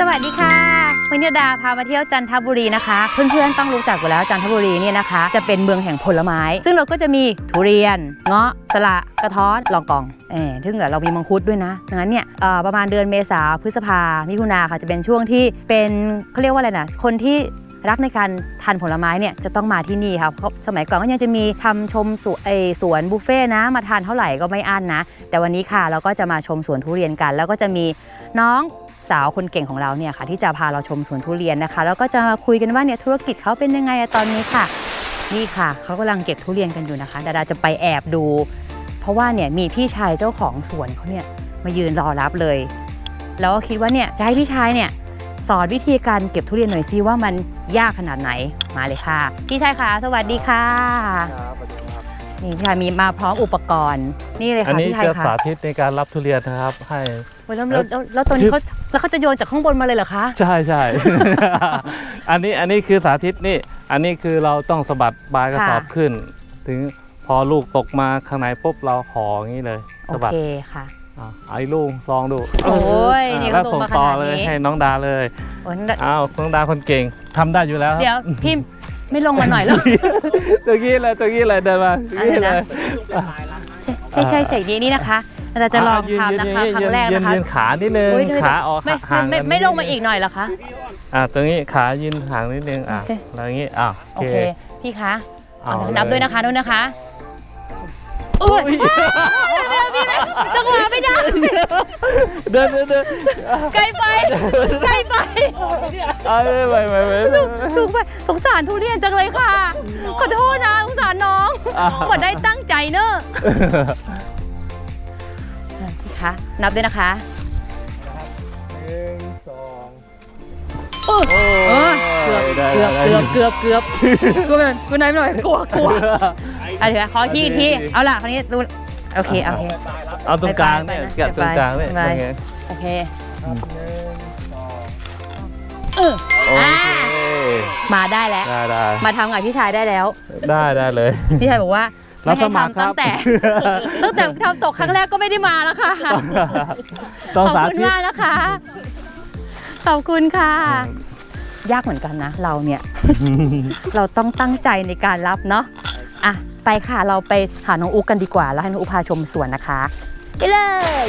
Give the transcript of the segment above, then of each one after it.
สวัสดีค่ะวันนี้ดาพามาเที่ยวจันทบุรีนะคะ เพื่อนๆต้องรู้จักอยู่แล้วจันทบุรีเนี่ยนะคะ จะเป็นเมืองแห่งผลไม้ ซึ่งเราก็จะมีทุเรียนเงาะสละกระท้อนลองกองเออซึ่งเดี๋ยวเรามีมังคุดด้วยนะดังนั้นเนี่ยประมาณเดือนเมษาพฤษภามิถุนาค่ะจะเป็นช่วงที่เป็นเขาเรียกว่าอะไรนะคนที่ รักในการทานผลไม้เนี่ยจะต้องมาที่นี่ค่ะเพราะสมัยก่อนก็ยังจะมีทำชมสวนเอ่อสวนบุฟเฟ่นะมาทานเท่าไหร่ก็ไม่อั้นนะ แต่วันนี้ค่ะเราก็จะมาชมสวนทุเรียนกัน แล้วก็จะมีน้องสาวคนเก่งของเราเนี่ยค่ะ ที่จะพาเราชมสวนทุเรียนนะคะ แล้วก็จะมาคุยกันว่าเนี่ยธุรกิจเขาเป็นยังไงตอนนี้ค่ะ นี่ค่ะเขากำลังเก็บทุเรียนกันอยู่นะคะดาดาจะไปแอบดู เพราะว่าเนี่ยมีพี่ชายเจ้าของสวนเขาเนี่ยมายืนรอรับเลย แล้วก็คิดว่าเนี่ยจะให้พี่ชายเนี่ย สอนวิธีการเก็บทุเรียนหน่อยซิว่ามันยากขนาดไหนมาเลยค่ะ พี่ชายคะสวัสดีค่ะ ครับสวัสดีครับนี่พี่ชายมีมาพร้อมอุปกรณ์ นี่เลยอันค่ะนี้พี่ชายจะค่ะสาธิตในการรับทุเรียนนะครับ ให้ โอ้ยแล้วแล้วแล้วแล้วตัวนี้เขาแล้วเขาจะโยนจากข้างบนมาเลยเหรอคะ ใช่ใช่ อันนี้อันนี้คือสาธิตนี่ อันนี้คือเราต้องสะบัดปลายกระสอบค่ะ ขึ้น ถึงพอลูกตกมาข้างในปุ๊บเราห่ออย่างนี้เลยโอสะบัดเคค่ะ อะเอาไอ้ลูกซองดูโอ้ยอะนี่แล้วเขาส่งลงมาต่อขนาดเลยนี้ ให้น้องดาเลยโอ้ยอ้าวน้องดาคนเก่งทำได้อยู่แล้วครับ เดี๋ยวพี่ไม่ลงมาหน่อยเหรอตะกี้เลยตะกี้เลยเดินมาตะกี้อะไรเลนะยใช่ใช่ใส่ดีนี่นะคะ เราจะลองทำนะคะ ยืครั้งแรกยืนะคะยืนขานิดนึงโอ้ยเดี๋ยว ขาออกไม่ห่างไม่กันไม่นิดลงมาอีกหน่อยเหรอคะ อะตรงนี้ขายืนห่างนิดนึงอะโอเค แล้วอย่างนี้อะโอเค พี่คะเอาเอาเลยนับด้วยนะคะด้วยนะคะ อุ้ยไม่ได้พี่ไม่จังหวะไม่ได้ เดินเดินเดินไกลไป ไกลไปเอาเลยไปไปไปถูกไปสงสารทุเรียนจังเลยค่ะ ขอโทษนะสงสารน้องอะขอได้ตั้งใจเนอะพี่คะนับด้วยนะคะหนึ่งสองโอ้โอ้เออเกือบได้เกือบได้เกือบเกือบเกือบกูเป็นกูไหนไม่หน่อยกลัวกลัว อะเดี๋ยวขอที่ที่เอาล่ะคราวนี้ดูโอเคโอเค เอาตรงกลางเนี่ยไปไปแกะตรงกลางเนี่ยไปยังไงโอเคหนึ่งสองเออโออ่าเคมาได้แล้ว ได้ได้มาทำกับพี่ชายได้แล้ว ได้ได้เลย พี่ชายบอกว่ารัไม่บสให้มัครทำครัตั้บงแต่ ตั้งแต่ทำตกครั้งแรกก็ไม่ได้มาแล้วค่ะต้องขอบสาคุณธิต มากนะคะ ขอบคุณค่ะ ยากเหมือนกันนะ เราเนี่ย เราต้องตั้งใจในการรับเนาะ อะ ไปค่ะ เราไปหาน้องอุ๊กกันดีกว่า แล้วให้น้องอุ๊กพาชมสวนนะคะ ไปเลย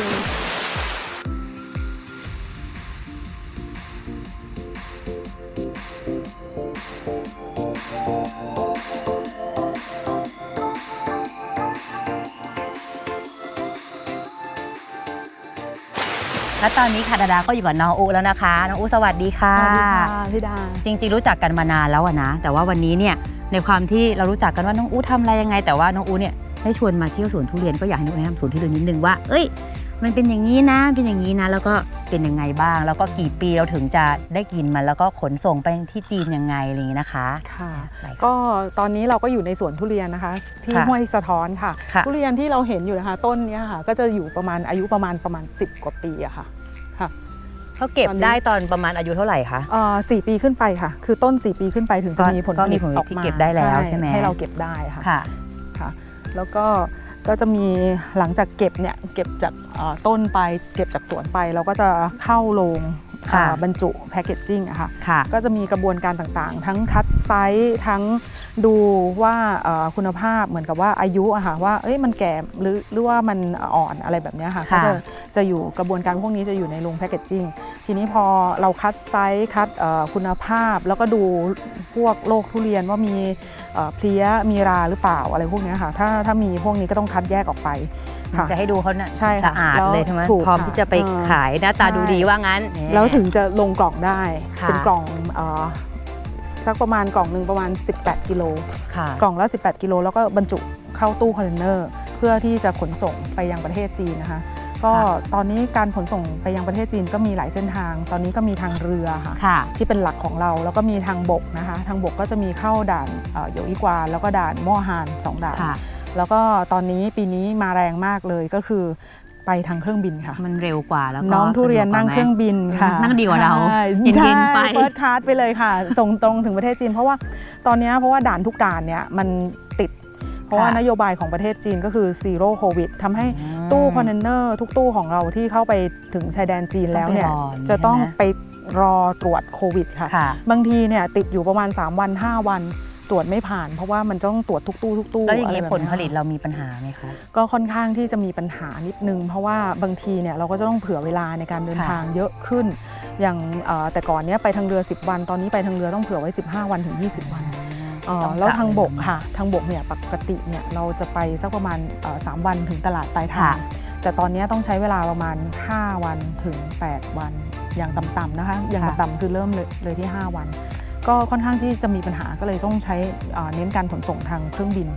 และตอนนี้ค่ะดาดาก็อยู่กับน้องอุ๊แล้วนะคะ น้องอุ๊สวัสดีค่ะ สวัสดีค่ะพี่ดา จริงๆรู้จักกันมานานแล้วอะนะ แต่ว่าวันนี้เนี่ย ในความที่เรารู้จักกันว่าน้องอู๋ทำอะไรยังไง แต่ว่าน้องอู๋เนี่ยได้ชวนมาเที่ยวสวนทุเรียนก็อยากให้น้องแนะนำสวนทุเรียนนิดนึงว่า เอ้ย มันเป็นอย่างนี้นะเป็นอย่างนี้นะ แล้วก็เป็นยังไงบ้าง แล้วก็กี่ปีเราถึงจะได้กินมันแล้วก็ขนส่งไปที่จีนยังไงอะไรอย่างนี้นะคะ ค่ะ ไปค่ะก็ตอนนี้เราก็อยู่ในสวนทุเรียนนะคะ ที่ค่ะห้วยสะท้อนค่ะ ค่ะ ทุเรียนที่เราเห็นอยู่นะคะ ต้นเนี้ยค่ะ ก็จะอยู่ประมาณอายุประมาณประมาณ 10 กว่าปีอะค่ะค่ะ เขาเก็บตอนนี้ได้ตอนประมาณอายุเท่าไหร่คะเอ่อสี่ปีขึ้นไปค่ะ คือต้น 4 ปีขึ้นไปถึงจะก็มีผลก็ผมีลิตผลผลิตออกที่มาเก็บได้แล้วใช่ไหมให้เราเก็บได้ค่ะค่ะค่ะ แล้วก็ก็จะมีหลังจากเก็บเนี่ยเก็บจากเอ่อต้นไปเก็บจากสวนไปเราก็จะเข้าโรงค่ะอ่าบรรจุแพคเกจจิ้งอะค่ะค่ะก็จะมีกระบวนการต่างๆ ทั้งคัดไซส์ทั้ง ดูว่าเอ่อคุณภาพเหมือนกับว่าอายุอะค่ะว่าเอ้ยมันแก่หรือหรือว่ามันอ่อนอะไรแบบเนี้ยค่ะก็ค่ะจะจะอยู่กระบวนการพวกนี้จะอยู่ในโรงแพคเกจจิ้งทีนี้พอเราคัดไซส์คัดเอ่อคุณภาพ แล้วก็ดูพวกโรคทุเรียนว่ามีเอ่อเพลี้ยมีราหรือเปล่าอะไรพวกเนี้ยค่ะถ้าถ้ามีพวกนี้ก็ต้องคัดแยกออกไปค่ะจะให้ดูเขาน่ะใช่ค่ะสะอาดแล้วเลยใช่ไหมถูกพร้อมค่ะที่จะไปเออขายหน้าตาใช่ดูดีว่างั้น แล้วถึงจะลงกล่องได้ค่ะเป็นกล่องเอ่อ สักประมาณกล่องหนึ่งประมาณ 18 กิโล ค่ะกล่องละ 18 กิโลแล้วก็บรรจุเข้าตู้คอนเทนเนอร์ เพื่อที่จะขนส่งไปยังประเทศจีนนะคะ ก็ตอนนี้การขนส่งไปยังประเทศจีนก็มีหลายเส้นทาง ตอนนี้ก็มีทางเรือค่ะ ค่ะ ที่เป็นหลักของเราแล้วก็มีทางบกนะคะ ทางบกก็จะมีเข้าด่านเอ่อโยอีกวานแล้วก็ด่านม่อฮานสองด่าน ค่ะ แล้วก็ตอนนี้ปีนี้มาแรงมากเลยก็คือ ไปทางเครื่องบินค่ะ มันเร็วกว่าแล้วก็น้องทุเรียนสะดวกกนั่งไหมเครื่องบินค่ะ นั่งดีกว่าเราใช่เย็นๆไปเฟิร์สคลาสไปเลยค่ะ ส่งตรงถึงประเทศจีน เพราะว่าตอนเนี้ยเพราะว่าด่านทุกด่านเนี่ยมันติดเพราะว่าค่ะนโยบายของประเทศจีนก็คือซีโร่โควิดทำให้อืมตู้คอนเทนเนอร์ทุกตู้ของเราที่เข้าไปถึงชายแดนจีนแล้วเนี่ยต้องไปรอจะต้องใช่ไหมไปรอตรวจโควิดค่ะค่ะ บางทีเนี่ยติดอยู่ประมาณ 3 วัน 5 วัน ตรวจไม่ผ่าน เพราะว่ามันต้องตรวจทุกตู้ทุกตู้แล้วอย่างะไรนี้แบบผลเนี้ยผลิตเรามีปัญหาไหมคะก็ค่อนข้างที่จะมีปัญหานิดนึง เพราะว่าบางทีเนี่ยเราก็จะต้องเผื่อเวลาในการเดินค่ะทางเยอะขึ้น อย่างเอ่อแต่ก่อนเนี้ยไปทางเรือ 10 วัน ตอนนี้ไปทางเรือต้องเผื่อไว้ 15 วันถึง 20 วันเอ่อต้องแล้วทางบกกะเวลาค่ะทางบกเนี่ยปกติเนี่ยเราจะไปสักประมาณเอ่อ3วันถึงตลาดปลายทาค่ะงแต่ตอนเนี้ยต้องใช้เวลาประมาณ 5 วันถึง 8 วันอย่างต่ำๆนะคะ อย่างค่ะต่ำๆคือเริ่มเลยเลยที่ 5 วัน ก็ค่อนข้างที่จะมีปัญหาก็เลยต้องใช้เอ่อเน้นการขนส่งทางเครื่องบิน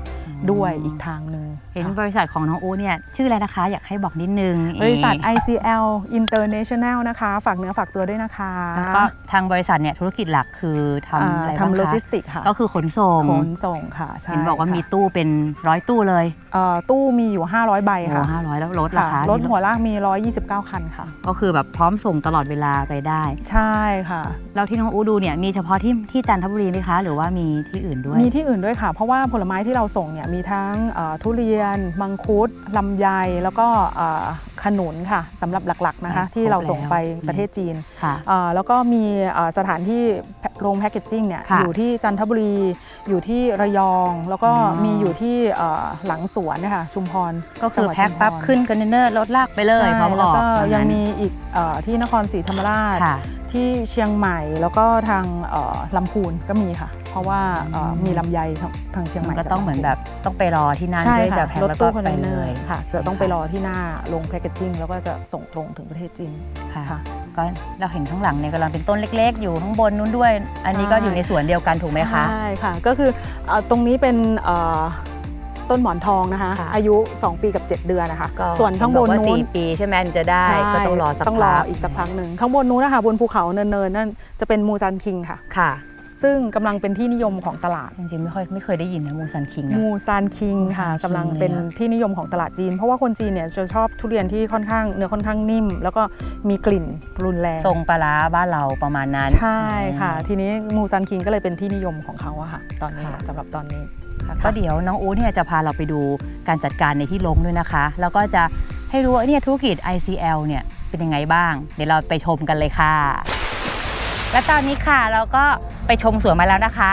ด้วยอีกทางหนึ่ง เห็นค่ะบริษัทของน้องอูเนี่ยชื่ออะไรนะคะ อยากให้บอกนิดนึงบริษัทเอ่อ ICL International นะคะ ฝากเนื้อฝากตัวด้วยนะคะแล้วก็ทางบริษัทเนี่ยธุรกิจหลักคือทำอะไรบ้างทำโลคะจิสติกค่ะก็คือขนส่งขนส่งค่ะใช่เห็นบอกว่าค่ะมีตู้เป็นร้อยตู้เลยเอ่อตู้มีอยู่ 500 ใบโอ้ค่ะห้าร้อยแล้วรถราค่ะคารถหัวลากมี 129 คันค่ะ ก็คือแบบพร้อมส่งตลอดเวลาไปได้ ใช่ค่ะแล้วที่น้องอูดูเนี่ยมีเฉพาะที่ที่จันทบุรีไหมคะ หรือว่ามีที่อื่นด้วยมีที่อื่นด้วยค่ะ เพราะว่าผลไม้ที่เราส่งเนี่ยมีทั้งเอ่อทุเรียน มังคุดลำไยแล้วก็เอ่อขนุนค่ะสำหรับหลักๆนะคะครบที่เราส่งไปแล้วประเทศจีนค่ะเอ่อแล้วก็มีเอ่อสถานที่โรงแพคเกจจิ้งเนี่ยค่ะอยู่ที่จันทบุรีอยู่ที่ระยอง แล้วก็อ๋อมีอยู่ที่เอ่อหลังสวนเนะคะชุมพร ก็คือจังหวัดแพ็คปั๊บชุมพรขึ้นคอนเทนเนอร์รถลากไปเลยใช่พร้อมอแล้วอกก็ตอนนั้นยังมีอีกเอ่อที่นครศรีธรรมราชค่ะ ที่เชียงใหม่แล้วก็ทางเอ่อลำพูนก็มีค่ะ เพราะว่าเอ่ออืมมีลำไยทางทางเชียงใหมัม่นก็ต้องเหมือนแบบต้องไปรอที่นั่นใช่เพื่อจะค่ะแพ็ครถแล้วก็ตู้คอนไปเทนเนเลอร์ยค่ะ จะต้องไปรอที่หน้าโรงแพคเกจจิ้งแล้วก็จะส่งตรงถึงประเทศจีนค่ะค่ะก็เราเห็นข้างหลังเนี่ยกำลังเป็นต้นเล็ก ๆ อยู่ข้างบนนู้นด้วย อันนี้ก็ใช่อยู่ในสวนเดียวกันถูกไหมคะใช่ค่ะก็คือเอ่อตรงนี้เป็นเอ่อ ต้นหมอนทองนะคะ ค่ะ อายุ 2 ปีกับ 7 เดือนนะคะ ก็ส่วนข้างบนเห็อกว่านู้นสี่ปีใช่ไหมถึงจะได้ใช่ก็ต้องรอสักต้องรอพัอีกสักพักหนึ่งข้างบนนู้นนะคะบนภูเขาเนินๆนั่นจะเป็นมูซันคิงค่ะ ค่ะซึ่งกำลังเป็นที่นิยมของตลาด จริงๆไม่ค่อยไม่เคยได้ยินนะมูซันคิงนะ มูซานคิงค่ะมูซานคิงกำลังเป็นเลยอะ ที่นิยมของตลาดจีน เพราะว่าคนจีนเนี่ยจะชอบทุเรียนที่ค่อนข้างเนื้อค่อนข้างนิ่ม แล้วก็มีกลิ่นรุนแรงทรงปลาร้าบ้านเราประมาณนั้น ใช่ค่ะ ทีนี้มูซานคิงก็เลยเป็นที่นิยมของเขาอะค่ะ ตอนนี้ค่ะ สำหรับตอนนี้ค่ะ ก็เดี๋ยวน้องอู๊ดเนี่ยจะพาเราไปดูการจัดการในที่ลงด้วยนะคะ แล้วก็จะให้รู้ว่าเนี่ยธุรกิจ ICL เนี่ยเป็นยังไงบ้าง เดี๋ยวเราไปชมกันเลยค่ะ และตอนนี้ค่ะเราก็ไปชมสวนมาแล้วนะคะ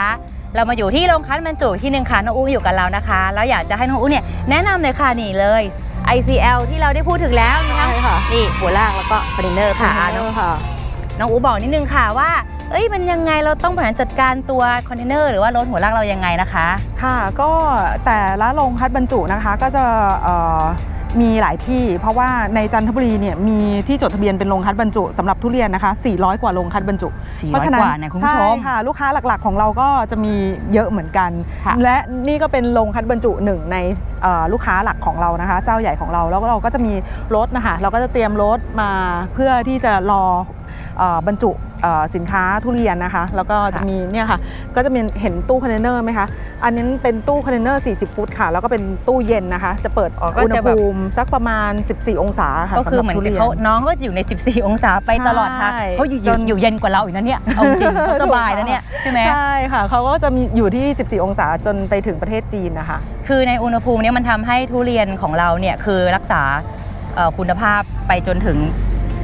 เรามาอยู่ที่โรงคั้นบรรจุที่หนึ่งค่ะน้องอู๊ดอยู่กับเรานะคะ แล้วอยากจะให้น้องอู๊ดเนี่ยแนะนำเลยค่ะนี่เลย ICL ที่เราได้พูดถึงแล้วมีทั้งใช่ค่ะนี่หัวลากแล้วก็คอนเทนเนอร์ค่ะอะน้องค่ะน้องอูบอกนิดนึงค่ะว่า เอ้ยมันยังไงเราต้องบริหารจัดการตัวคอนเทนเนอร์หรือว่ารถหัวลากเรายังไงนะคะ ค่ะ ก็แต่ละโรงคัดบรรจุนะคะก็จะเอ่อมีหลายที่ เพราะว่าในจันทบุรีเนี่ยมีที่จดทะเบียนเป็นโรงคัดบรรจุสำหรับทุเรียนนะคะ 400 กว่าโรงคัดบรรจุเพราะฉะ400นั้กนว่าเนี่ยคุณผู้ชมใช่ค่ะลูกค้าหลักๆ ของเราก็จะมีเยอะเหมือนกันค่ะและนี่ก็เป็นโรงคัดบรรจุหนึ่งในเอ่อลูกค้าหลักของเรานะคะ เจ้าใหญ่ของเราแล้วก็เราก็จะมีรถนะคะ เราก็จะเตรียมรถมาเพื่อที่จะรอเอ่อ บรรจุเอ่อสินค้าทุเรียนนะคะ แล้วก็จะมีเนี่ยค่ะก็จะมีเห็นตู้คอนเทนเนอร์ไหมคะ อันนี้เป็นตู้คอนเทนเนอร์ 40 ฟุตค่ะ แล้วก็เป็นตู้เย็นนะคะ จะเปิดอ๋อก็อุณหจะแบบภูมิสักประมาณ 14 องศาค่ะก็คือเหมือนสำรับทุรียเขาน้องก็อยู่ใน 14 องศาไปตลอดทางใช่เขาอยู่จนอยู่เย็นกว่าเราอีกนะเนี่ยเอาจริงเขาสบายนะเนี่ยใช่ไหมใช่ค่ะเขาก็จะมีอยู่ที่ 14 องศาจนไปถึงประเทศจีนนะคะ คือในอุณหภูมิเนี้มันทำให้ทุเรียนของเราเนี่ยคือรักษาเอ่อคุณภาพไปจนถึง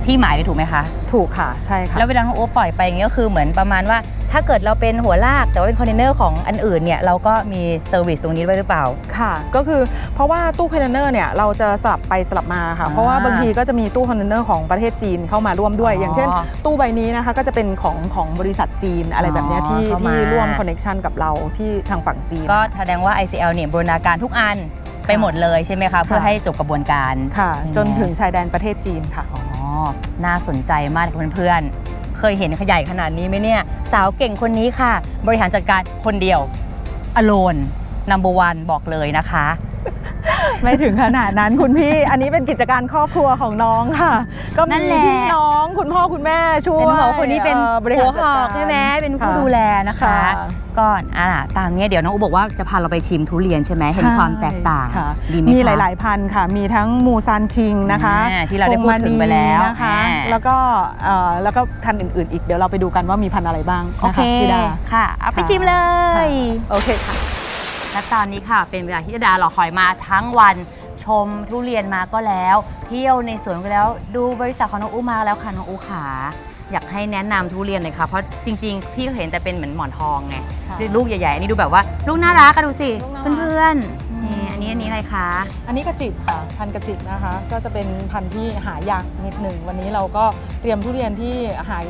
ที่หมายเลยถูกไหมคะ ถูกค่ะใช่ค่ะ แล้วเวลาน้องโอ๊ตปล่อยไปอย่างเงี้ยก็คือเหมือนประมาณว่า ถ้าเกิดเราเป็นหัวลากแต่ว่าเป็นคอนเทนเนอร์ของอันอื่นเนี่ยเราก็มีเซอร์วิสตรงนี้ด้วยหรือเปล่า ค่ะ ก็คือเพราะว่าตู้คอนเทนเนอร์เนี่ยเราจะสลับไปสลับมาค่ะ อ่าเพราะว่าบางทีก็จะมีตู้คอนเทนเนอร์ของประเทศจีนเข้ามาร่วมด้วย อ๋อออย่างเช่น ตู้ใบนี้นะคะก็จะเป็นของของบริษัทจีนอะไรแบบเนี้ยอ๋อที่เข้ามา ที่ร่วมคอนเน็ชันกับเราที่ทางฝั่งจีน ก็แสดงว่า ICL เนี่ยบูรณาการทุกอันไปหมดเลยใช่ไหมคะเพื่อให้จบกระบวนการ ค่ะอืมจนถึงชายแดนประเทศจีนค่ะ อ๋อ น่าสนใจมากเพื่อนๆ เคยเห็นขยายขนาดนี้ไหมเนี่ย สาวเก่งคนนี้ค่ะ บริหารจัดการคนเดียว alone number one บอกเลยนะคะ ไม่ถึงขนาดนั้นคุณพี่ อันนี้เป็นกิจการครอบครัวของน้องค่ะ ก็นั่มีนแหละ พี่น้องคุณพ่อคุณแม่ช่วยเป็นบอกว่าคนนี้เป็นอ่อบริหัหาวรหจัดอกการ ใช่ไหมเป็นผู้ค่ะดูแลนะคะ ค่ะ ก่อนอะตามเนี้ยเดี๋ยวน้องอุบอกว่าจะพาเราไปชิมทุเรียนใช่ไหมเห็นความแตกต่างค่ะดีไหมมีคะหลาย ๆ พันธุ์ค่ะ มีทั้งมูซานคิงนะคะอ่าที่เราได้พูดถึงไปแล้วพงมณีนะคะ อ่า แล้วก็เอ่อแล้วก็พันธุ์อื่น ๆ อีก เดี๋ยวเราไปดูกันว่ามีพันธุ์อะไรบ้างโอนะเคคะพี่ดา ค่ะ เอาไปค่ะ ชิมเลย โอเคค่ะ และตอนนี้ค่ะ เป็นเวลาที่ดารอคอยมาทั้งวันชมทุเรียนมาก็แล้ว เที่ยวในสวนก็แล้วดูบริษัทของน้องอูมาแล้วค่ะน้องอูขา อยากให้แนะนำทุเรียนหน่อยค่ะเพราะจริง ๆ พี่ก็เห็นแต่เป็นเหมือนหมอนทองไงค่ะลูกใหญ่ๆอันนี้ดูแบบว่า ลูกน่ารักอะดูสิลูกน่ารัก เพื่อนๆนี่อันนี้อันนี้อะไรคะอันนี้กระจิบค่ะพันธุ์กระจิบนะคะ ก็จะเป็นพันธุ์ที่หายากนิดหนึ่งวันนี้เราก็เตรียมทุเรียนที่หาย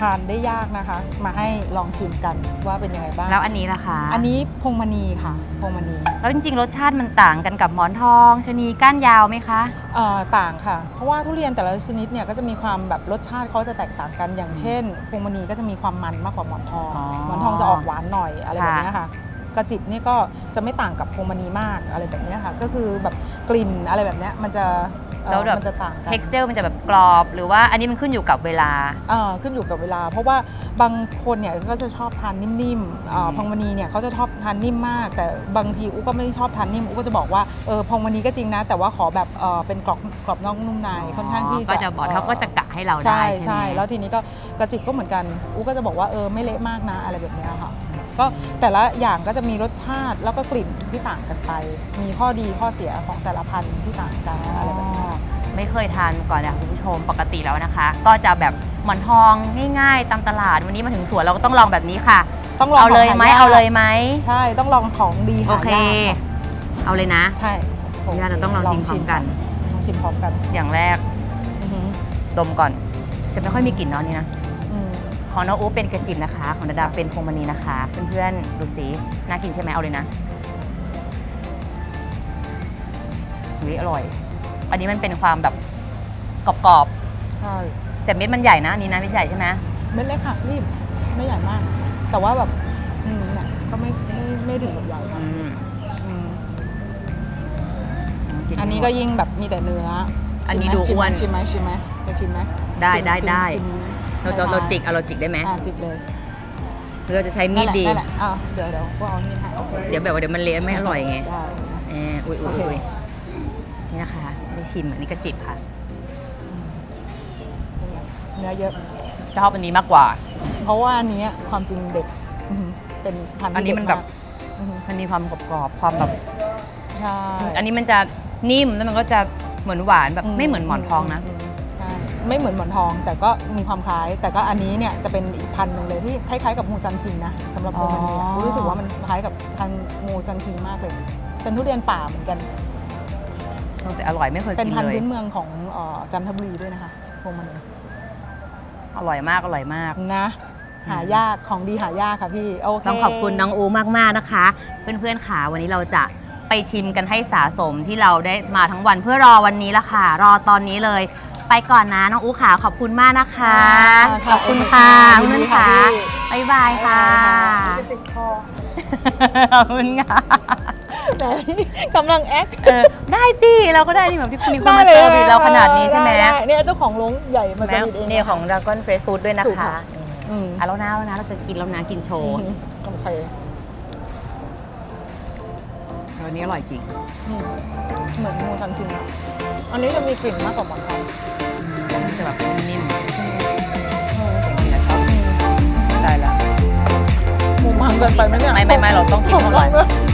ทานได้ยากนะคะ มาให้ลองชิมกันว่าเป็นยังไงบ้าง แล้วอันนี้ล่ะคะอันนี้พวงมณีค่ะพวงมณีแล้วจริงๆ รสชาติมันต่างกันกับหมอนทองชะนีก้านยาวไหมคะ เอ่อต่างค่ะ เพราะว่าทุเรียนแต่ละชนิดเนี่ยก็จะมีความแบบรสชาติเขาจะแตกต่างกันอย่างเช่นพวงมณีก็จะมีความมันมากกว่าหมอนทอง อ๋อ หมอนทองจะออกหวานหน่อยอะไรแบบค่ะเนี้ยค่ะกระจิบนี่ก็จะไม่ต่างกับพวงมณีมากอะไรแบบเนี้ยค่ะ ก็คือแบบกลิ่นอะไรแบบเนี้ยมันจะเอ่อ แล้วแบบ มันจะต่างกันเท็กเจอร์มันจะแบบกรอบ หรือว่าอันนี้มันขึ้นอยู่กับเวลาเอ่อขึ้นอยู่กับเวลา เพราะว่าบางคนเนี่ยก็จะชอบทานนิ่มๆอ่าอืมพองมณีเนี่ยเขาจะชอบทานนิ่มมาก แต่บางทีอูก็ไม่ได้ชอบทานนิ่มอูก็จะบอกว่าเออพองมณีก็จริงนะ แต่ว่าขอแบบเออเป็นกรอบกรอบนอกนุ่มในค่อนข้างที่จะก็จะบอกเขาก็จะกะให้เราได้ใช่ใช่ใช่ไหมแล้วทีนี้ก็กระจิบก็เหมือนกันอูก็จะบอกว่าเออไม่เละมากนะอะไรแบบเนี้ยค่ะก็แต่ละอย่างก็จะมีรสชาติแล้วก็กลิ่นที่ต่างกันไป มีข้อดีข้อเสียของแต่ละพันธุ์ที่ต่างกันอะไรแบบนี้ ไม่เคยทานมาก่อนนะคุณผู้ชมปกติแล้วนะคะ ก็จะแบบหมอนทองง่ายๆตามตลาดวันนี้มาถึงสวนเราก็ต้องลองแบบนี้ค่ะ ต้องลองเอาเลยไหมขงหเอาเลยไหมใช่ต้องลองของดีหาโอเค ยากค่ะเอาเลยนะใช่ขออนุญาตเราต้องลองชิมพร้อมกัน ลองชิมพร้อมกันอย่างแรกอือหือดมก่อน จะไม่ค่อยมีกลิ่นเนาะนี่นะ อืมของน้องอู๋เป็นกระจิบนะคะ ของดาดาเป็นพวงมณีนะคะ เพื่อนๆดูสิน่ากินใช่ไหมเอาเลยนะอุ๊ยอร่อย อันนี้มันเป็นความแบบกรอบใช่ๆ แต่เม็ดมันใหญ่นะอันนี้นะเม็ดใหญ่ใช่ไหมเม็ดเล็กค่ะรีบไม่ใหญ่มาก แต่ว่าแบบอืมเนี่ยก็ไม่ไม่ไม่ถึงกับใหญ่นะอืมอืมกิอันนี้ก็ยิ่งแบบมีแต่เนื้ออัอันนี้ดูอ้วน ชิมไหมชิมไหมจะชิมไหมได้ชิมได้ชิมได้ ชิมเราเราเราจิกเอาเราจิกได้ไหมอ่าจิกเลยหรือเราจะใช้มีดดี นั่นแหละนั่นแหละอ่าเดี๋ยวเดี๋ยวก็เอานี่ให้โอเคเดี๋ยวแบบว่าเดี๋ยวมันเละไม่อร่อยไงได้ เอออุ้ยอุ้ยโอเคอุ้ยนี่นะคะได้ ชิมอันนี้กระจิบค่ะเป็นไงเนื้อเยอะ ชอบอันนี้มากกว่า เพราะว่าอันนี้ความจริงเด็กอือหือเป็นพันธุ์อันนี้ที่มันเด็กแบบากอือหือมันมีความกรอบๆความแบบ ใช่อันนี้มันจะนิ่มแล้วมันก็จะเหมือนหวานแบบไม่เหมือนหมอนทองนะมใช่ไม่เหมือนหมอนทอง แต่ก็มีความคล้าย แต่ก็อันนี้เนี่ยจะเป็นอีกพันธุ์หนึ่งเลยที่คล้ายๆกับมูซันคิงนะสำหรับโรมาเนียอ๋อ รู้สึกว่ามันคล้ายกับพันธุ์มูซันคิงมากเลย เป็นทุเรียนป่าเหมือนกัน แต่อร่อยไม่เคยเป็นกินพันธุ์เลยพื้นเมืองของเอ่อจันทบุรีด้วยนะคะโรมาเนียอร่อยมากอร่อยมาก นะ หายากของดีหายากค่ะพี่โอเค ต้องขอบคุณน้องอูมาก ๆ นะคะ เพื่อน ๆค่ะวันนี้เราจะไปชิมกันให้สะสมที่เราได้มาทั้งวันเพื่อรอวันนี้ละค่ะ รอตอนนี้เลย ไปก่อนนะน้องอูขาขอบคุณมากนะคะ ขอบคุณค่ะยินเพื่อนดีๆค่ะพี่ บ๊ายบายค่ะ จะติดคอ ขอบคุณค่ะ แต่กำลังแอคเออได้สิเราก็ได้นี่แบบที่มีคนมาเซอร์วิสเราขนาดนี้ใช่ไหมด้ด้เนี่ยเจ้าของโรงใหญ่มาเซอแม้ร์วิสเองเนี่ยของ Dragon Fresh Food ด้วยนะถูกคะค่ะอืมอะแล้วนะแล้วนะเราจะกินแล้วนะกินโชอืว์มโอเควันนี้อร่อยจริงอืมเหมือนมูซันคิงอะอันนี้จะมีกลิ่นมากกว่าหมอนทองมันจะแบบนิ่มอืมๆจริงๆนะชอบได้แล้วหมูมันเกินไปไหมเนี่ยไม่ไม่ไม่เราต้องกินเท่าไหร่ขอบคุณ